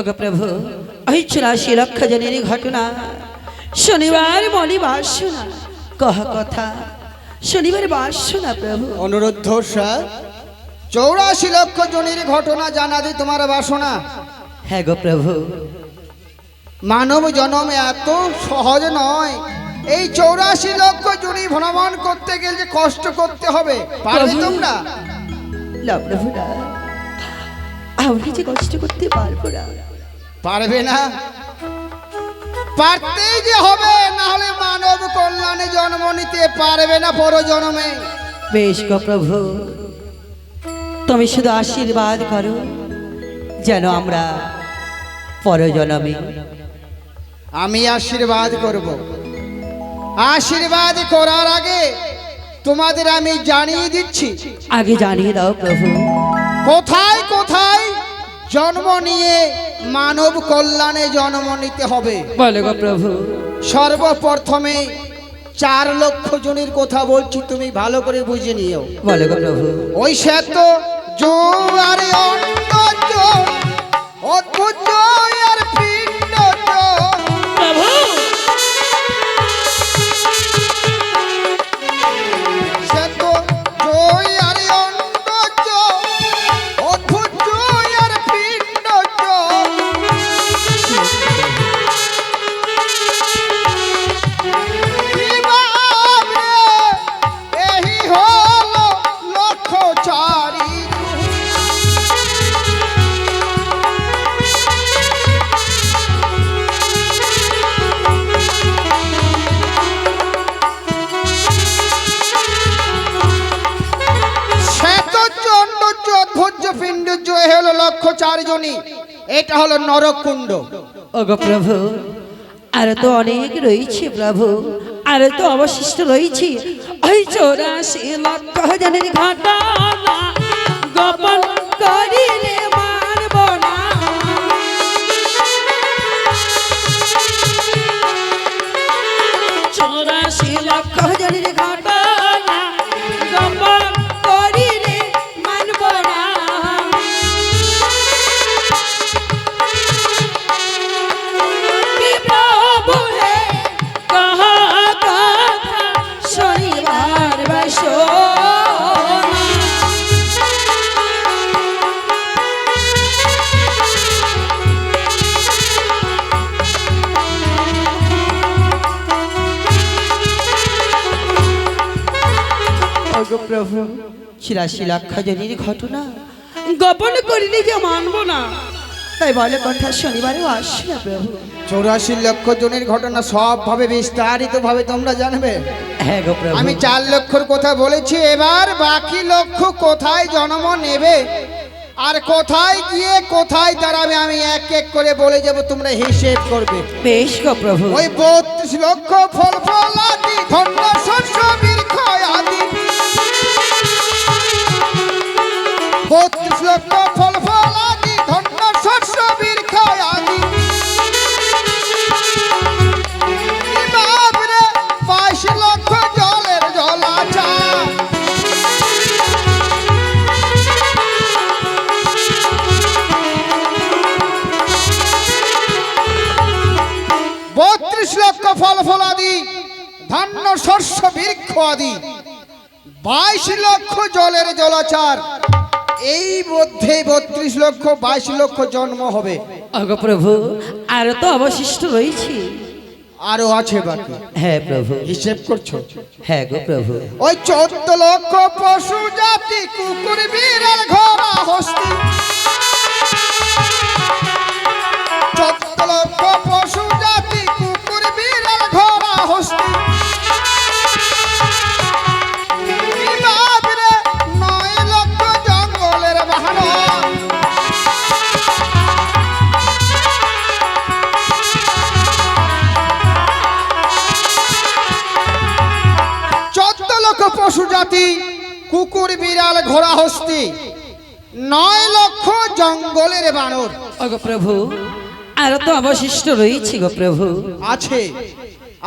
ওগো প্রভু ওই চুরাশি লক্ষ জনের ঘটনা। শনিবার বলি বাসনা কহ কথা। শনিবার বাসনা প্রভু। অনুরোধ স্যার চৌরাশি লক্ষ জনের ঘটনা জানা যে তোমার বাসনা। হ্যাঁ গো প্রভু। মানব জনম এত সহজ নয়। এই চৌরাশি লক্ষ জনি ভ্রমণ করতে গেলে কষ্ট করতে হবে পারবে। তোমরা? প্রভু যে কষ্ট করতে পারব না। পারবে না? পারতেই যে হবে না হলে মানব কল্যাণে জন্ম নিতে পারবে না পর জন্মে বেশ গো প্রভু তুমি শুধু আশীর্বাদ করো যেন আমরা পরজনমে। আমি আশীর্বাদ করব। আশীর্বাদ করার আগে তোমাদের আমি জানিয়ে দিচ্ছি। আগে জানিয়ে দাও প্রভু। কোথায় কোথায়? জন্ম নিয়ে মানব কল্যাণে জন্ম নিতে হবে। বলো গো প্রভু। সর্বপ্রথমে চার লক্ষ জনের কথা বলছি তুমি ভালো করে বুঝে নিও। বলো গো প্রভু। ওই জোয়ারে অন্য অদ্ভুত আর পিণ্ড শ্বেত জয় হলো লক্ষ চারজনই। এটা হলো নরকুণ্ড। ওগো প্রভু, আর তো অনেক রয়েছে প্রভু, আর তো অবশিষ্ট রয়েছে। ওই চোরাশি লক্ষ জনের ঘটনা গোপন ছিলাশি লক্ষ জনের ঘটনা। গোপন করিলে যে মানব না। তাই বলে কথা শনিবারেও আসছে না প্রভু। চৌরাশি লক্ষ জনের ঘটনা সবভাবে বিস্তারিত ভাবে তোমরা জানবে। হ্যাঁ গো প্রভু। আমি চার লক্ষর কথা বলেছি এবার বাকি লক্ষ কোথায় জন্ম নেবে? আর কোথায় গিয়ে কোথায় দাঁড়াবে আমি এক এক করে বলে যাব তোমরা হিসেব করবে। বেশ গো প্রভু। ওই বত্রিশ লক্ষ ফল ফলাদি ধন্য শস্য লক্ষ ফল ফলাদি ধান্য শস্য বৃক্ষ আদি। বাইশ লক্ষ জলের জলাচার। এই মধ্যে বত্রিশ লক্ষ বাইশ লক্ষ জন্ম হবে। অগো প্রভু আর তো অবশিষ্ট রয়েছে। আরও আছে বাকি। হ্যাঁ প্রভু। হিসেব করছ? হ্যাঁ গো প্রভু। ওই চোদ্দ লক্ষ পশু জাতি কুকুর বিড়াল ঘোড়া হস্তি। চোদ্দ লক্ষ পশু জাতি কুকুর ঘোড়া হস্তি নয় লক্ষ জঙ্গলের বানর। অগো প্রভু আর তো অবশিষ্ট রয়েছে গো প্রভু। আছে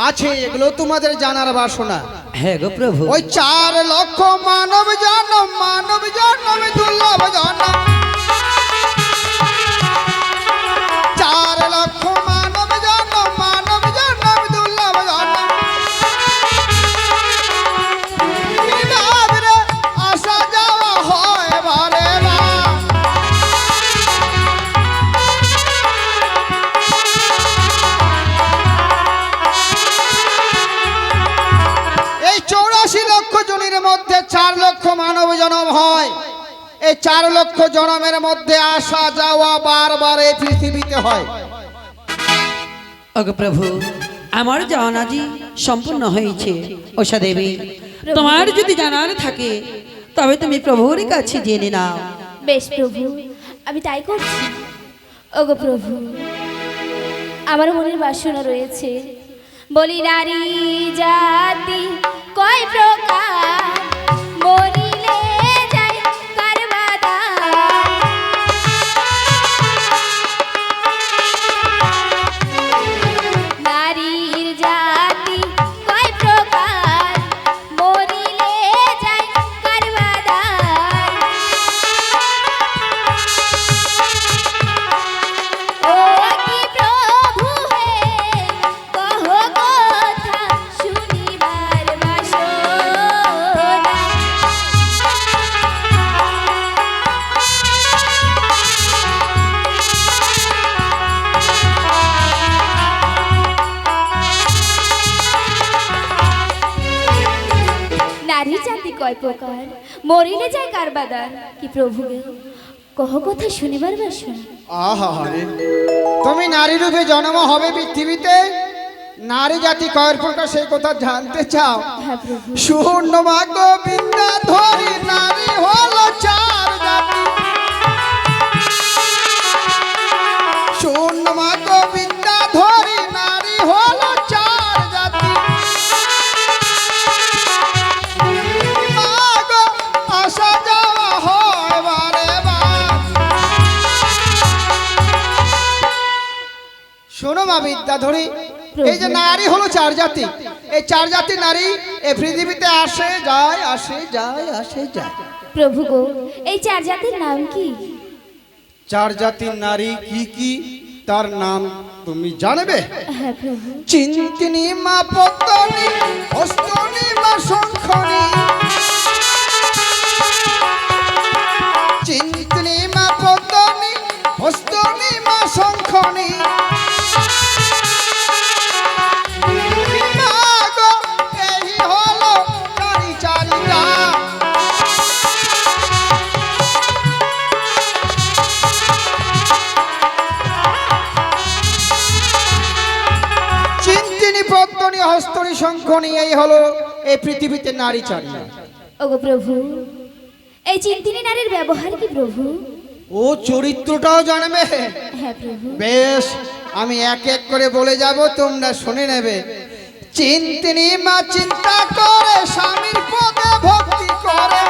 আছে এগুলো তোমাদের জানার বাসনা। হ্যাঁ গো প্রভু। ওই চার লক্ষ মানব জন্ম মানব জন্ম দুর্লভ জন্ম। চার লক্ষ লক্ষ জনমের মধ্যে আসা যাওয়া বারবার এই পৃথিবীতে হয়। ওগো প্রভু আমার জানাজি সম্পূর্ণ হয়েছে ওষা দেবী। তোমার যদি জানার থাকে তবে তুমি প্রভুর কাছে জেনে নাও। বেশ প্রভু আমি তাই করছি। ওগো প্রভু আমার মনের বাসনা রয়েছে। বলি নারী জাতি কয় প্রকার? কয় প্রকার মরিলে যায় কারবাদার। কি প্রভু গে কহ কথা শুনিবার বাসন? আহা তুমি নারী রূপে জন্ম হবে পৃথিবীতে। নারী জাতি কয়ের প্রকার সেই কথা জানতে চাও। হ্যাঁ শূন্য মাগ বিদ্যা ধরি নারী হলো মা বিদ্যাধরী এই যে নারী হলো চার জাতি। এই চার জাতি নারী এই পৃথিবীতে আসে যায় আসে যায় আসে যায়। প্রভু গো এই চার জাতির নাম কি? চার জাতির নারী কি কি? তার নাম তুমি জানবে। হ্যাঁ চিন্তিনি মা পত্তনি হস্তনি মা শঙ্খনি। চিন্তিনি মা পত্তনি হস্তনি মা শঙ্খনি। হলো এই পৃথিবীতে নারী চারিয়া ওগো প্রভু এই চিন্তিনী নারীর ব্যবহার কি প্রভু? ও চরিত্রটাও জানবে। হ্যাঁ প্রভু। বেশ আমি এক এক করে বলে যাব তোমরা শুনে নেবে। চিন্তিনি মা চিন্তা করে স্বামীর পদে ভক্তি করে।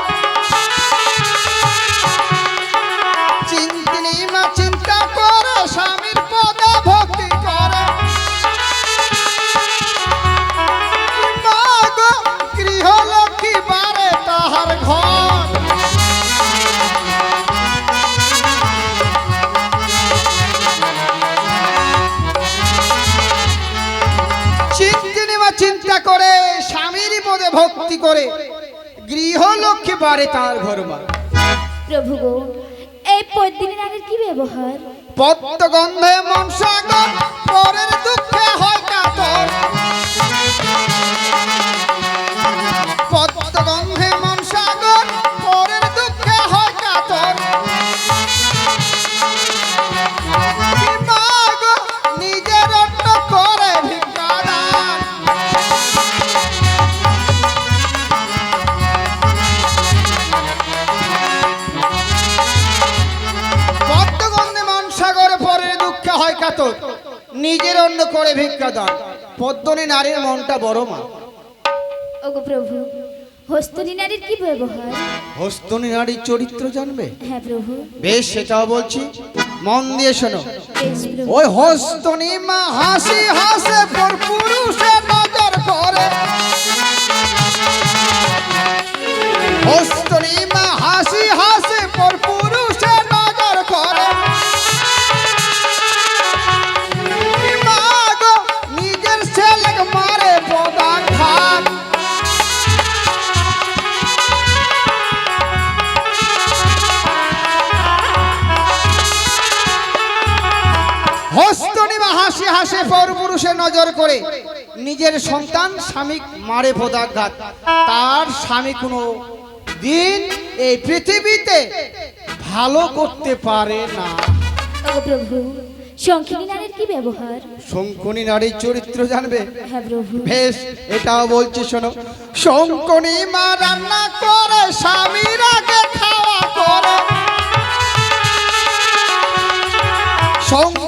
পদ্মনী নারীর মনটা বড় মা। ওগো প্রভু হস্তনী নারীর কি ব্যবহার? হস্তনী নারীর চরিত্র জানবে? হ্যাঁ প্রভু। বেশ সেটাও বলছি। মন দিয়ে শোনো। ওই হস্তনী মা হাসি হাসে পর পুরুষে নজর করে হস্তনী পরপুরুষে নজর করে নিজের সন্তান স্বামী মারে পদাঘাত। তার স্বামী কোনো দিন এই পৃথিবীতে ভালো করতে পারে না। প্রভু শঙ্খিনী নারীর কি ব্যবহার? শঙ্কনী নারীর চরিত্র জানবে? হ্যাঁ প্রভু। বেশ এটাও বলছি শোনো। শঙ্কনী মা রান্না করে স্বামীর আগে খাওয়া করে। শঙ্কনী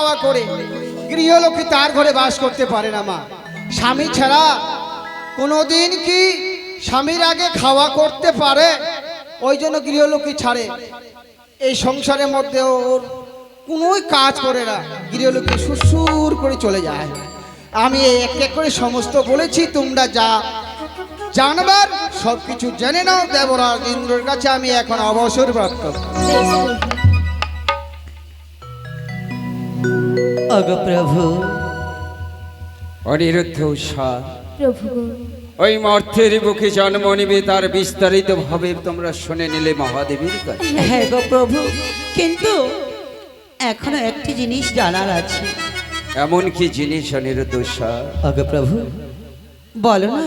খাওয়া করে। গৃহলক্ষ্মী তার ঘরে বাস করতে পারে না, মা। স্বামী ছাড়া কোনোদিন কি স্বামীর আগে খাওয়া করতে পারে? ওই জন্য গৃহলক্ষ্মী ছাড়ে। এই সংসারের মধ্যে ওর কোনোই কাজ করে না। গৃহলক্ষ্মী সুসুর করে চলে যায়। আমি এক এক করে সমস্ত বলেছি, তোমরা যা জানবার সব কিছু জেনে নাও। দেবরাজ ইন্দ্রের কাছে আমি এখন অবসর অগ প্রভু। অনিরুদ্ধ প্রভু। ওই মর্থের বুকে জন্ম নিবে তার বিস্তারিত ভাবে তোমরা শুনে নিলে মহাদেবীর কাছে। হ্যাঁ গো প্রভু কিন্তু এখনও একটি জিনিস জানার আছে। এমন কি জিনিস অনিরুদ্ধ অগ প্রভু বলো না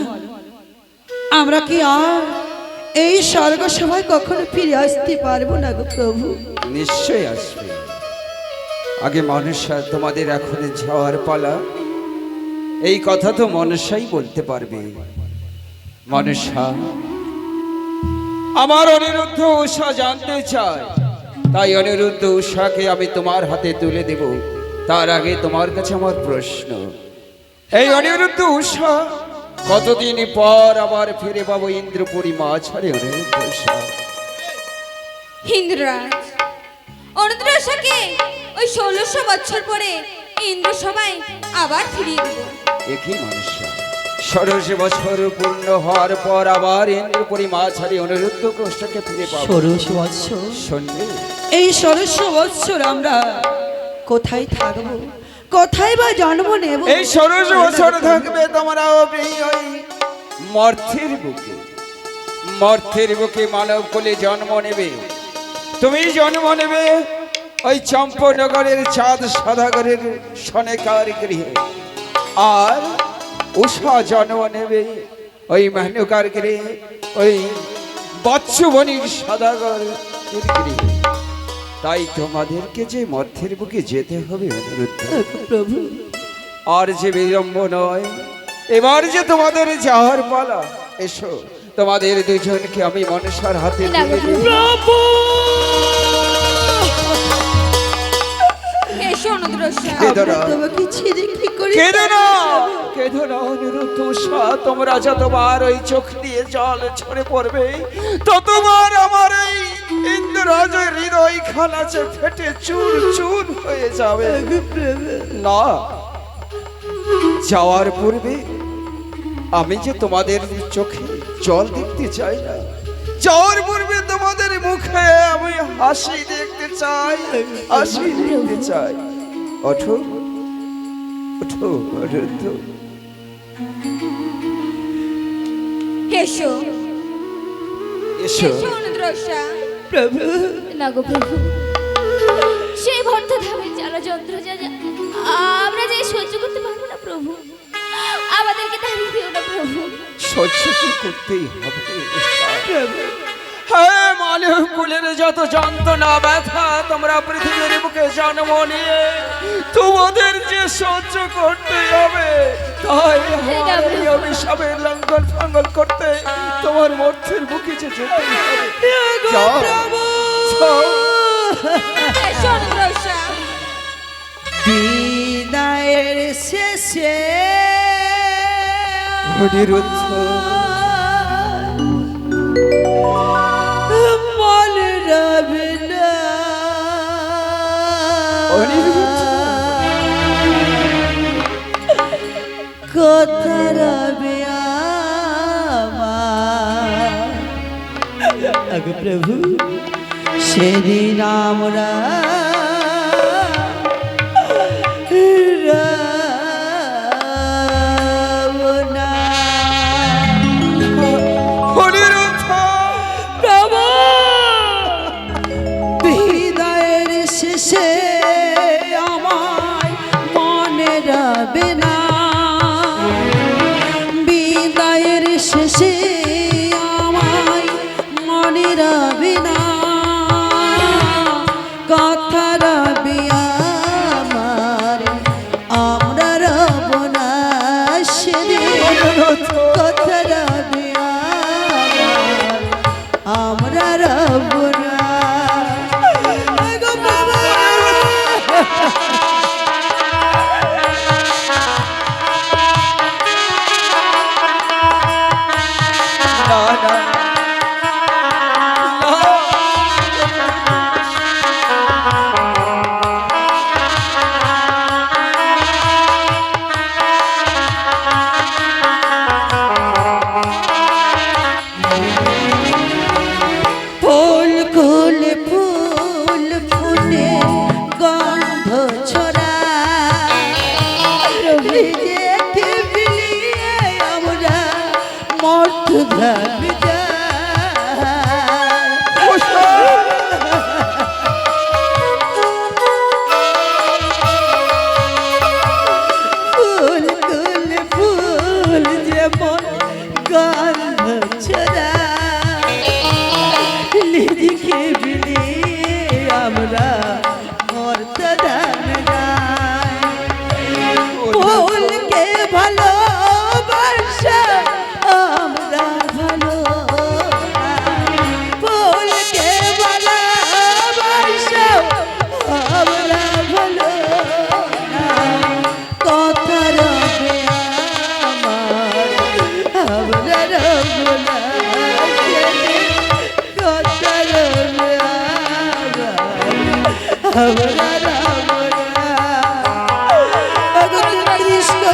আমরা কি আর এই স্বর্গ সভায় কখনো ফিরে আসতে পারব না গো প্রভু? নিশ্চয় আসবে। আগে মনসা তোমাদের এখন যাওয়ার পালা। এই কথা তো মনসাই বলতে পারবে। মনসা, আমার অনিরুদ্ধ উষা জানতে চায়। তাই অনিরুদ্ধ উষাকে আমি তোমার হাতে তুলে দেব। তার আগে তোমার কাছে আমার প্রশ্ন। এই অনিরুদ্ধ উষা কতদিন পর আবার ফিরে পাবো ইন্দ্রপুরী মাছারে অনিরুদ্ধ উষা ইন্দ্ররাজ অনুদ্রাসাকে ওই ষোলোশো বছর পরে ইন্দ্র সবাই আবার ফিরিয়ে দেব। একই মানুষ ষোড়শ বছর পূর্ণ হওয়ার পর আবার ইন্দ্রপুরী মাছারি অনুরুদ্ধ কৃষ্ণকে ফিরে পাবো। ষোড়শ বৎসর। শুনবে? এই ষোড়শ বৎসর আমরা কোথায় থাকব? কোথায় বা জন্ম নেব? এই ষোড়শ বছর থাকবে তোমরা ওই মর্থের বুকে। মর্থের বুকে মানব কোলে জন্ম নেবে। তুমি জন্ম নেবে ওই চম্পনগরের চাঁদ সদাগরের সনেকার গৃহে। আর উষা জন্ম নেবে ওই মেহনুকার গৃহে ওই বৎসবনির সদাগর গৃহে। তাই তোমাদেরকে যে মধ্যের বুকে যেতে হবে প্রভু। আর যে বিলম্ব নয় এবার যে তোমাদের যাওয়ার পালা এসো। তোমাদের দুজনকে আমি মনসার হাতে। প্রভু! তোমরা যতবার ওই চোখ দিয়ে জল ছড়ে পড়বে ততবার আমার এই হৃদয় ফেটে চুর চুর হয়ে যাবে। না। যাওয়ার পূর্বে আমি যে তোমাদের চোখে জল দেখতে চাই না যাওয়ার পূর্বে তোমাদের মুখে আমি হাসি দেখতে চাই হাসি দেখতে চাই। ওঠো ওঠো অনিরুদ্ধ এসো। এসো। অনুদ্রসা প্রভু। না গো প্রভু। সেই ভর্ত ধামের জ্বালা যন্ত্র যা আমরা যে সহ্য করতে পারব না প্রভু। আমাদেরকে দাঁড়িয়ে দিও না প্রভু। সহ্য করতেই হবে। হ্যাঁ। মানব কুলের যত যন্ত্রণা ব্যথা তোমরা পৃথিবীর বুকে জন্ম নিয়ে তোমাদের যে সহ্য করতে হবে তাই আমার এই লঙ্ঘন ফঙ্গন করতে তোমার মর্থের বুকে যে যেতে বিদায়ের শেষে অনিরুদ্ধ প্রভু। সেদিন আমরা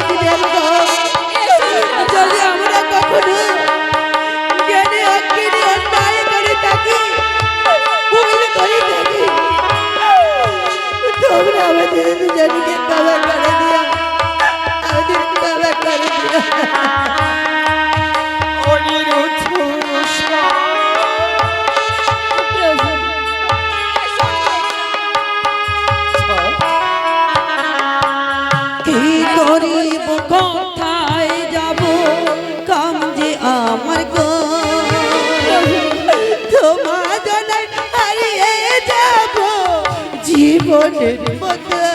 দিলেন গো। যদি আমরা কখনো জ্ঞানে অজ্ঞানে অন্যায় করে থাকি ভুল করে থাকি তোমরা আমাদের দুজনকে ক্ষমা করে দিও আমাদের ক্ষমা করে দিও Fuck it. put it.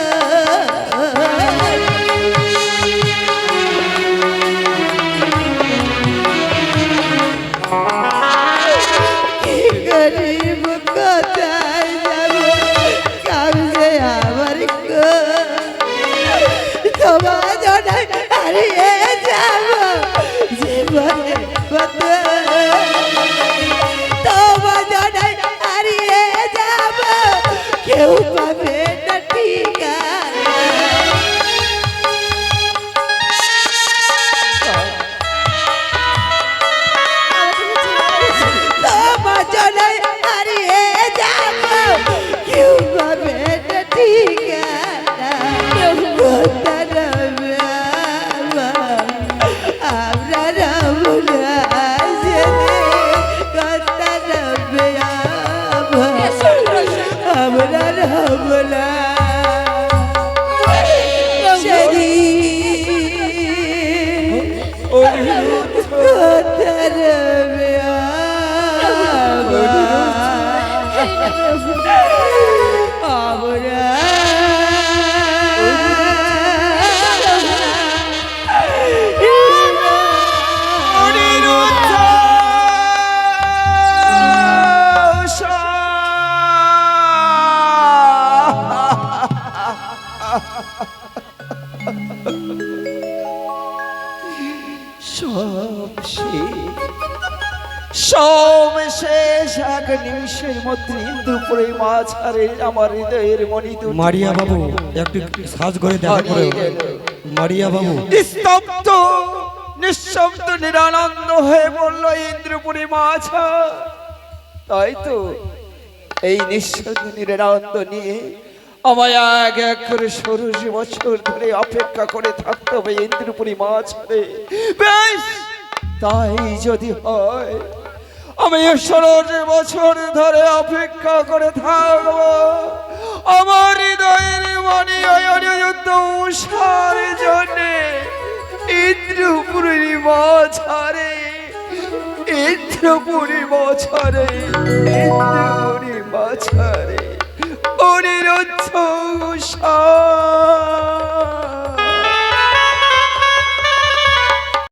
মধ্যে ইন্দ্রপুরে মাছ হারে আমার হৃদয়ের মনিত মারিয়া বাবু একটু সাজ করে দেখা করে। মারিয়া বাবু। স্তব্ধ নিঃশব্দ নিরানন্দ হয়ে বলল ইন্দ্রপুরী মাছ তাই তো এই নিঃসন্দিনের আনন্দ নিয়ে আমায় এক এক করে ষোড়শ বছর ধরে অপেক্ষা করে থাকতে হবে ইন্দ্রপুরী মাছ বেশ তাই যদি হয় আমি ষোড়শ বছর ধরে অপেক্ষা করে থাকব, আমার হৃদয়ের মনে অনিযুক্ত উষার জন্যে ইন্দ্রপুরী মাছারে ইন্দ্রপুরী মাছারে ইন্দ্রপুরী মাছারে অনিরুদ্ধ উষা